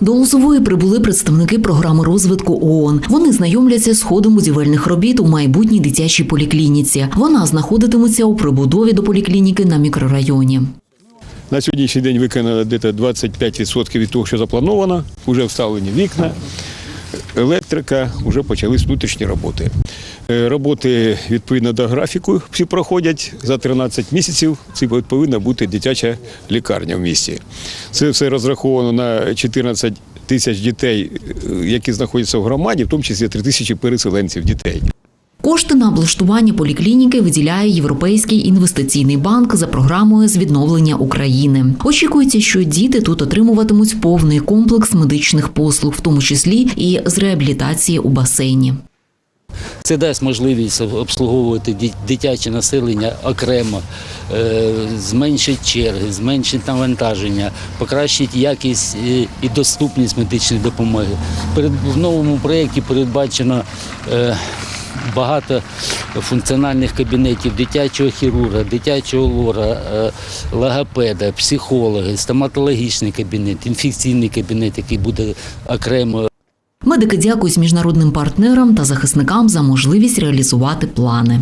До Лозової прибули представники програми розвитку ООН. Вони знайомляться з ходом будівельних робіт у майбутній дитячій поліклініці. Вона знаходитиметься у прибудові до поліклініки на мікрорайоні. На сьогоднішній день виконано десь 25% від того, що заплановано. Вже вставлені вікна, електрика, вже почались внутрішні роботи. Е, Роботи відповідно до графіку всі проходять за 13 місяців. Це повинна бути дитяча лікарня в місті. Це все розраховано на 14 тисяч дітей, е, які знаходяться в громаді, в тому числі 3 тисячі переселенців дітей. Кошти на облаштування поліклініки виділяє Європейський інвестиційний банк за програмою з відновлення України. Очікується, що діти тут отримуватимуть повний комплекс медичних послуг, в тому числі і з реабілітації у басейні. Це дасть можливість обслуговувати дитяче населення окремо, е, зменшить черги, зменшить навантаження, покращить якість е, і доступність медичної допомоги. В новому проєкті передбачено е, багато функціональних кабінетів дитячого хірурга, дитячого лора, е, логопеда, психолога, стоматологічний кабінет, інфекційний кабінет, який буде окремо Медики дякують міжнародним партнерам та захисникам за можливість реалізувати плани.